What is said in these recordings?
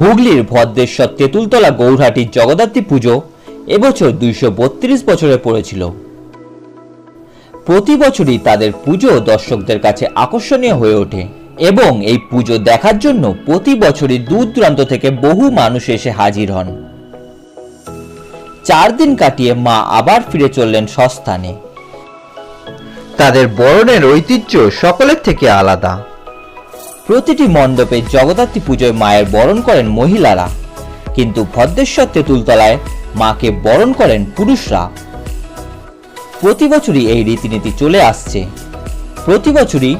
হুগলির ভদ্রেশ্বর তেঁতুলতলা গৌরহাটির জগদ্ধাত্রী পুজো এবছর দুইশো বত্রিশ বছরে পড়েছিল। প্রতি বছরই তাদের পুজো দর্শকদের কাছে আকর্ষণীয় হয়ে ওঠে এবং এই পুজো দেখার জন্য প্রতি বছরই দূর দূরান্ত থেকে বহু মানুষ এসে হাজির হন। চার দিন কাটিয়ে মা আবার ফিরে চললেন সস্থানে। তাদের বরণের ঐতিহ্য সকলের থেকে আলাদা। প্রতিটি মণ্ডপে জগদ্ধাত্রী পুজোয় মায়ের বরণ করেন মহিলারা। কিন্তু ভদ্রেশ্বর তেঁতুলতলায় মাকে বরণ করেন পুরুষরা। প্রতি বছরই এই রীতিনীতি চলে আসছে। প্রতি বছরই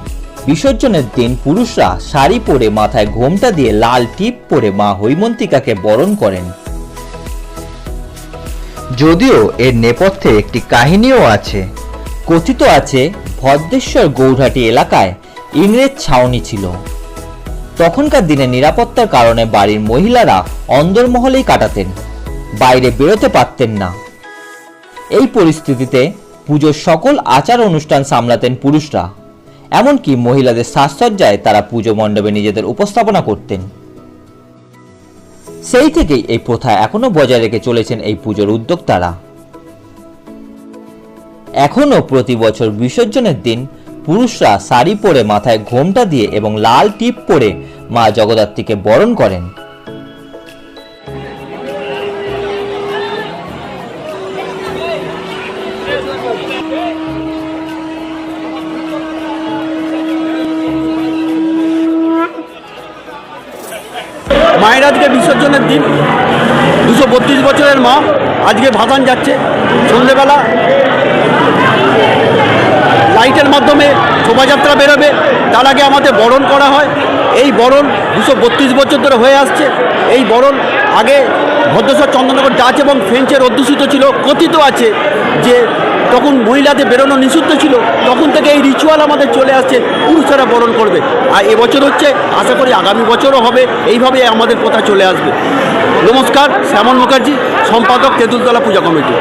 বিসর্জনের দিন পুরুষরা শাড়ি পরে মাথায় ঘোমটা দিয়ে লাল টিপ পরে মা হৈমন্তিকাকে বরণ করেন। যদিও এর নেপথ্যে একটি কাহিনীও আছে। কথিত আছে, ভদ্রেশ্বর গৌরহাটি এলাকায় ইংরেজ ছাউনি ছিল। তখনকার দিনে নিরাপত্তার কারণে বাড়ির মহিলারা অন্দরমহলেই কাটাতেন। বাইরে বেরোতে পারতেন না। এই পরিস্থিতিতে পুজোর সকল আচার অনুষ্ঠান সামলাতেন পুরুষরা। এমনকি মহিলাদের সাজসজ্জায় তারা পুজো মণ্ডপে নিজেদের উপস্থাপনা করতেন। সেই থেকেই এই প্রথা এখনও বজায় রেখে চলেছেন এই পুজোর উদ্যোক্তারা। এখনও প্রতি বছর বিসর্জনের দিন পুরুষরা শাড়ি পরে মাথায় ঘোমটা দিয়ে এবং লাল টিপ পরে মা জগদ্ধাত্রীকে বরণ করেন। মায়ের আজকে বিসর্জনের দিন। দুশো বত্রিশ বছরের মা আজকে ভাসান যাচ্ছে। সন্ধেবেলা শোভাযাত্রা বেরোবে, তার আগে আমাদের বরণ করা হয়। এই বরণ দুশো বত্রিশ বছর ধরে হয়ে আসছে। এই বরণ আগে ভদ্রেশ্বর চন্দ্রনগর ডাচ এবং ফ্রেঞ্চের অধ্যুষিত ছিল, কথিত আছে যে তখন মহিলাদের বেরোনো নিষিদ্ধ ছিল, তখন থেকে এই রিচুয়াল আমাদের চলে আসছে, পুরুষেরা বরণ করবে। আর এবছর হচ্ছে, আশা করি আগামী বছরও হবে এইভাবে আমাদের কথা চলে আসবে। নমস্কার, শ্যামল মুখার্জি, সম্পাদক তেঁতুলতলা পূজা কমিটি।